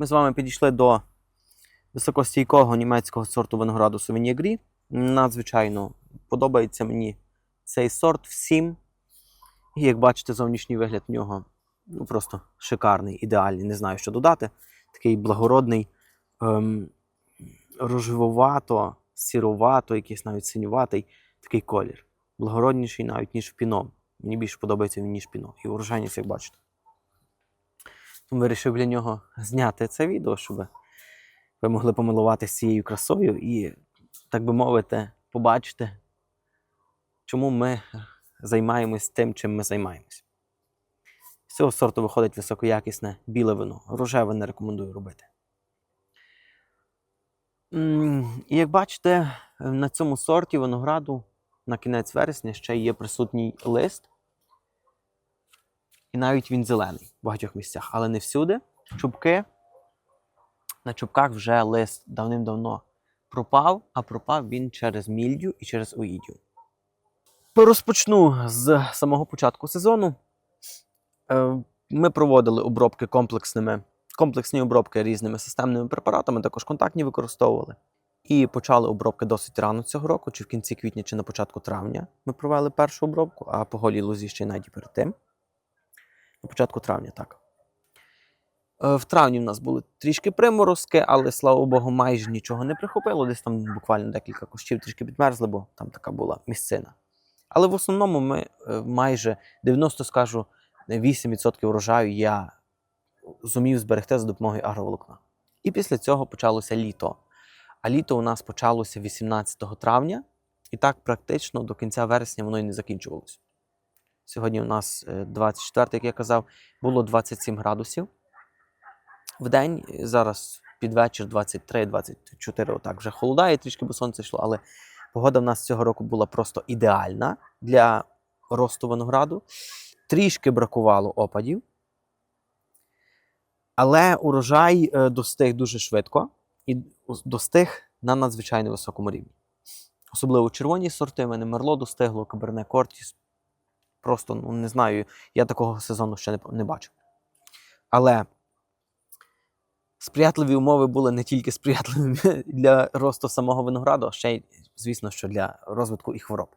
Ми з вами підійшли до високостійкого німецького сорту винограду Gris. Надзвичайно подобається мені цей сорт всім. І як бачите, зовнішній вигляд в нього ну, просто шикарний, ідеальний. Не знаю, що додати. Такий благородний, ем, рожевувато, сіровато, якийсь навіть синюватий такий колір. Благородніший навіть, ніж піно. Мені більше подобається він, ніж піно. І урожайність, як бачите. Вирішив для нього зняти це відео, щоб ви могли помилуватися цією красою і, так би мовити, побачити, чому ми займаємось тим, чим ми займаємось. З цього сорту виходить високоякісне біле вино. Рожеве не рекомендую робити. І як бачите, на цьому сорті винограду на кінець вересня ще є присутній лист. І навіть він зелений в багатьох місцях, але не всюди. Чубки. На чубках вже лист давним-давно пропав, а пропав він через мільдю і через оїдю. Розпочну з самого початку сезону. Е, Ми проводили обробки комплексними, комплексні обробки різними системними препаратами, також контактні використовували. І почали обробки досить рано цього року, чи в кінці квітня, чи на початку травня. Ми провели першу обробку, а по голій лозі ще й навіть перед тим. На початку травня, так. Е, В травні в нас були трішки приморозки, але слава Богу, майже нічого не прихопило. Десь там буквально декілька кущів трішки підмерзли, бо там така була місцина. Але в основному ми е, майже 90, скажу, 8% урожаю я зумів зберегти за допомогою агроволокна. І після цього почалося літо. А літо у нас почалося 18 травня, і так практично до кінця вересня воно і не закінчувалося. Сьогодні у нас е, 24, як я казав, було 27 градусів в день. Зараз під вечір 23-24, отак вже холодає, трішки, бо сонце йшло, але погода в нас цього року була просто ідеальна для росту винограду. Трішки бракувало опадів, але урожай е, достиг дуже швидко і достиг на надзвичайно високому рівні. Особливо червоні сорти, в мене Мерло достигло, Каберне Кортіс. Просто ну, не знаю, я такого сезону ще не, не бачив. Але сприятливі умови були не тільки сприятливими для росту самого винограду, а ще й, звісно, що для розвитку і хвороб.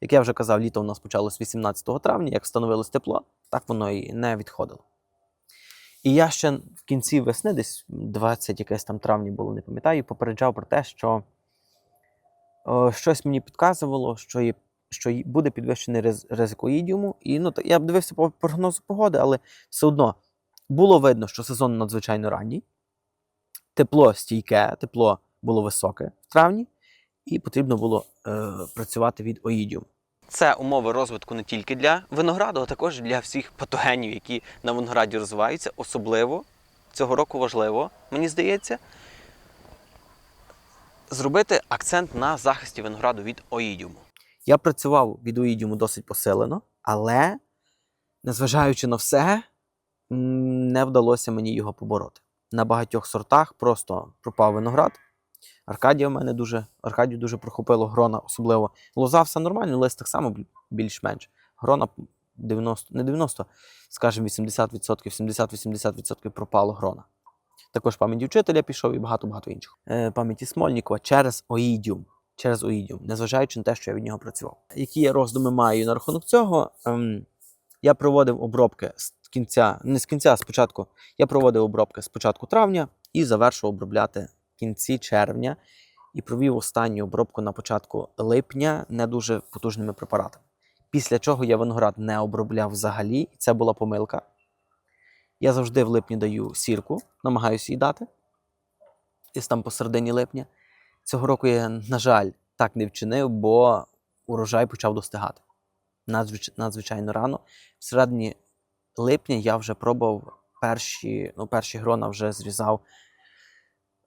Як я вже казав, літо у нас почалось 18 травня, як встановилось тепло, так воно і не відходило. І я ще в кінці весни, десь 20 якесь там травні було, не пам'ятаю, попереджав про те, що о, щось мені підказувало, що, є, що буде підвищений riz- ризик оїдіуму. І ну, та- я б дивився по прогнозу погоди, але все одно було видно, що сезон надзвичайно ранній. Тепло стійке, тепло було високе в травні, і потрібно було е, працювати від оїдіуму. Це умови розвитку не тільки для винограду, а також для всіх патогенів, які на винограді розвиваються. Особливо цього року важливо, мені здається, зробити акцент на захисті винограду від оїдіуму. Я працював від оїдіуму досить посилено, але, незважаючи на все, не вдалося мені його побороти. На багатьох сортах просто пропав виноград. Аркадія в мене дуже, Аркадію дуже прохопило грона, особливо. Лоза все нормально, лист так само більш-менш. Грона 90, не 90, скажімо, 80%, 70-80% пропало грона. Також пам'ять вчителя пішов і багато-багато інших. Е, пам'яті Смольнікова через оїдіум. Через оїдіум, незважаючи на те, що я від нього працював. Які я роздуми маю на рахунок цього? Ем, я проводив обробки з кінця, не з кінця, а спочатку. Я проводив обробки з початку травня і завершив обробляти в кінці червня і провів останню обробку на початку липня не дуже потужними препаратами. Після чого я виноград не обробляв взагалі, і це була помилка. Я завжди в липні даю сірку, намагаюся її дати. Десь там посередині липня. Цього року я, на жаль, так не вчинив, бо урожай почав достигати. Надзвич... Надзвичайно рано. В середині липня я вже пробував перші, ну, перші грона вже зрізав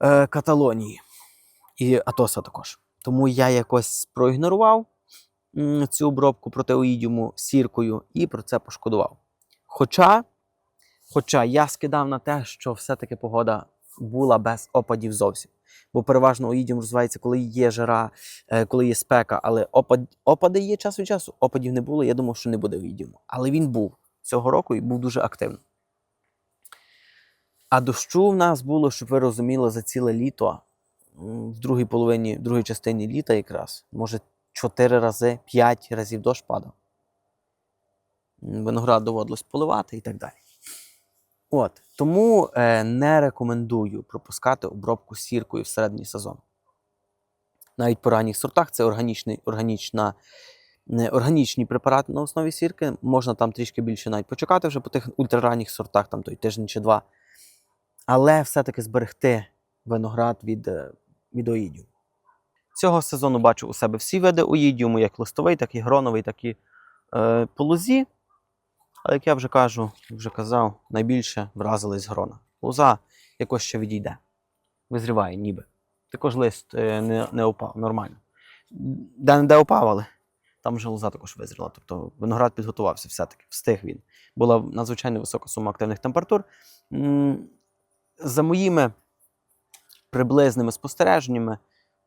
е, Каталонії і Атоса також. Тому я якось проігнорував цю обробку проти оїдіуму сіркою і про це пошкодував. Хоча, хоча я скидав на те, що все-таки погода була без опадів зовсім. Бо переважно оїдіум розвивається, коли є жара, е, коли є спека, але опад, опади є час від часу. Опадів не було, я думав, що не буде оїдіуму. Але він був цього року і був дуже активним. А дощу в нас було, щоб ви розуміли, за ціле літо, в другій половині, в другій частині літа якраз, може, чотири рази, п'ять разів дощ падав. Виноград доводилось поливати і так далі. От, тому е, не рекомендую пропускати обробку сіркою всередині сезону. Навіть по ранніх сортах це органічний, органічна, не, органічні препарати на основі сірки. Можна там трішки більше навіть почекати вже по тих ультраранніх сортах, там той тиждень чи два. Але все-таки зберегти виноград від, е, від оїдію. Цього сезону бачу у себе всі види оїдіуму, як листовий, так і гроновий, так і е, по лозі. Але як я вже кажу, вже казав, найбільше вразились грона. Лоза якось ще відійде. Визріває ніби. Також лист е, не, не опав, нормально. Де не де опав, але там вже лоза також визріла. Тобто виноград підготувався все-таки, встиг він. Була надзвичайно висока сума активних температур. За моїми приблизними спостереженнями,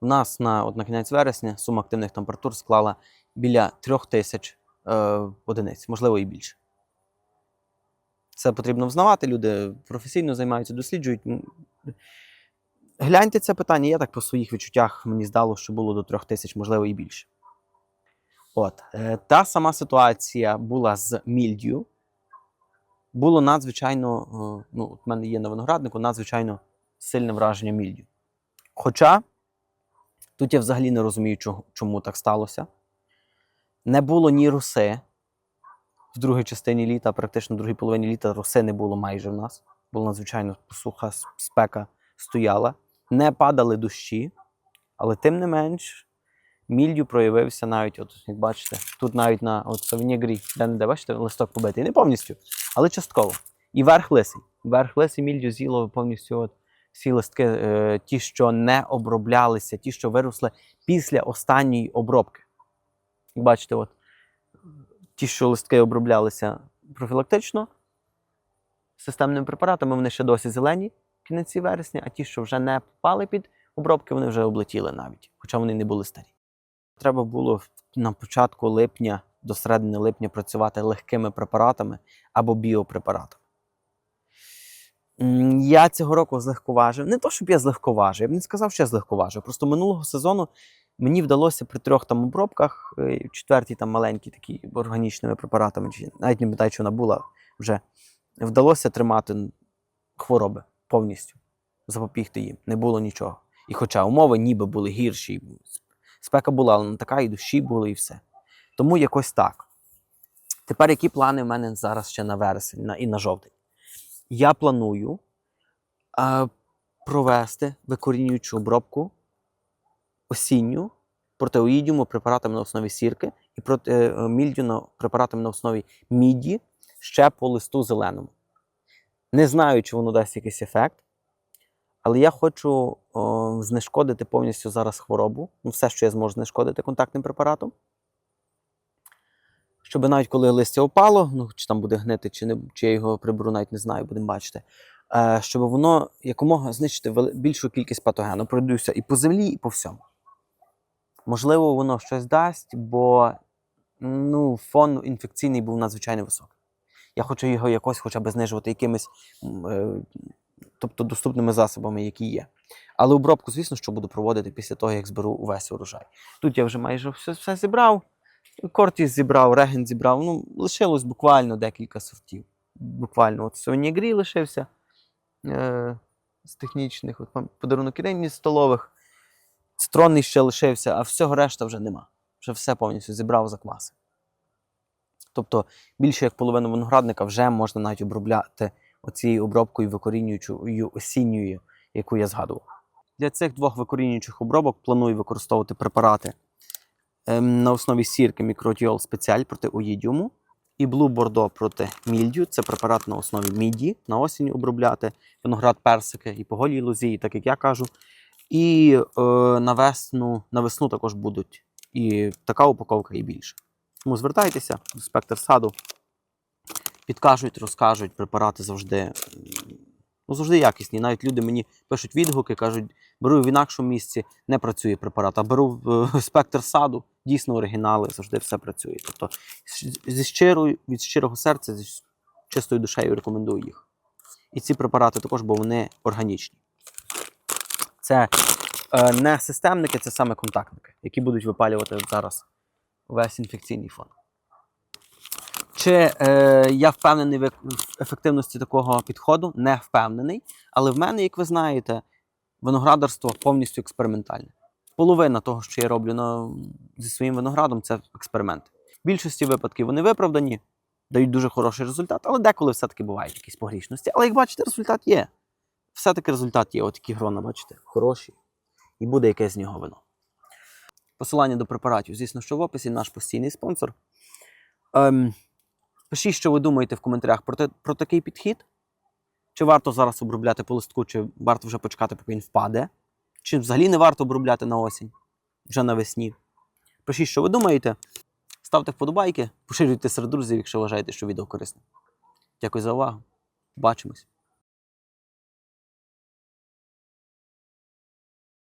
у нас на, от на кінець вересня сума активних температур склала біля трьох тисяч е, одиниць, можливо, і більше. Це потрібно взнавати. Люди професійно займаються, досліджують. Гляньте це питання. Я так по своїх відчуттях мені здалося, що було до трьох тисяч, можливо, і більше. От, е, та сама ситуація була з мільдю. Було надзвичайно, е, ну, от мене є на винограднику, надзвичайно сильне враження мільдю. Хоча тут я взагалі не розумію, чому так сталося. Не було ні роси в другій частині літа, практично в другій половині літа роси не було майже в нас. Була надзвичайно суха спека стояла. Не падали дощі, але тим не менш, мільдю проявився навіть, от, як бачите, тут навіть на от Савінігрі, де не де, бачите, листок побитий. Не повністю, але частково. І верх лисий. Верх лисий мільдю з'їло повністю от всі листки, е, ті, що не оброблялися, ті, що виросли після останньої обробки. Як бачите, от, ті, що листки оброблялися профілактично системними препаратами, вони ще досі зелені в кінці вересня, а ті, що вже не попали під обробки, вони вже облетіли навіть, хоча вони не були старі. Треба було на початку липня до середини липня працювати легкими препаратами або біопрепаратами. Я цього року злегковажив. Не то, щоб я злегковажив, я б не сказав, що я злегковажив. Просто минулого сезону мені вдалося при трьох там обробках, е, четвертій там маленькій такі органічними препаратами, чи навіть не пам'ятаю, що вона була вже, вдалося тримати хвороби повністю, запобігти їм. Не було нічого. І хоча умови ніби були гірші, спека була, але не така, і дощі були, і все. Тому якось так. Тепер які плани в мене зараз ще на вересень на, і на жовтень? Я планую е, провести викорінюючу обробку осінню протеоїдіуму препаратами на основі сірки і проти е, препаратами на основі міді ще по листу зеленому. Не знаю, чи воно дасть якийсь ефект, але я хочу о, знешкодити повністю зараз хворобу. Ну, все, що я зможу знешкодити контактним препаратом. Щоб навіть коли листя опало, ну чи там буде гнити, чи, не, чи я його приберу, навіть не знаю, будемо бачити. Е, щоб воно якомога знищити більшу кількість патогену. Пройдуся і по землі, і по всьому. Можливо, воно щось дасть, бо ну, фон інфекційний був надзвичайно високий. Я хочу його якось хоча б знижувати якимись е, тобто доступними засобами, які є. Але обробку, звісно, що буду проводити після того, як зберу увесь урожай. Тут я вже майже все, все зібрав. Кортіс зібрав, реген зібрав. Ну, лишилось буквально декілька сортів. Буквально от Сонігрі лишився е, з технічних, от подарунок Ірині столових. Цитронний ще лишився, а всього решта вже нема. Вже все повністю зібрав закваси. Тобто більше як половину виноградника вже можна навіть обробляти оцією обробкою викорінюючою осінньою, яку я згадував. Для цих двох викорінюючих обробок планую використовувати препарати ем, на основі сірки мікротіол спеціаль проти оїдіуму і Blue Bordeaux проти мільдю. Це препарат на основі міді на осінь обробляти, виноград персики і по голій так як я кажу. І е, на, весну, на весну також будуть і така упаковка, і більше. Тому звертайтеся до спектр саду, підкажуть, розкажуть, препарати завжди, ну, завжди якісні. Навіть люди мені пишуть відгуки, кажуть, беру в інакшому місці, не працює препарат, а беру в е, спектр саду, дійсно оригінали, завжди все працює. Тобто зі щирою, від щирого серця, зі чистою душею рекомендую їх. І ці препарати також, бо вони органічні. Це е, не системники, це саме контактники, які будуть випалювати зараз весь інфекційний фон. Чи е, я впевнений в ефективності такого підходу? Не впевнений. Але в мене, як ви знаєте, виноградарство повністю експериментальне. Половина того, що я роблю на, зі своїм виноградом, це експерименти. В більшості випадків вони виправдані, дають дуже хороший результат, але деколи все-таки бувають якісь погрішності. Але як бачите, результат є. Все-таки результат є. От такі грона, бачите, хороші. І буде якесь з нього вино. Посилання до препаратів, звісно, що в описі наш постійний спонсор. Ем, пишіть, що ви думаєте в коментарях про, те, про такий підхід. Чи варто зараз обробляти по листку, чи варто вже почекати, поки він впаде? Чи взагалі не варто обробляти на осінь, вже навесні? Пишіть, що ви думаєте. Ставте вподобайки, поширюйте серед друзів, якщо вважаєте, що відео корисне. Дякую за увагу. Бачимось.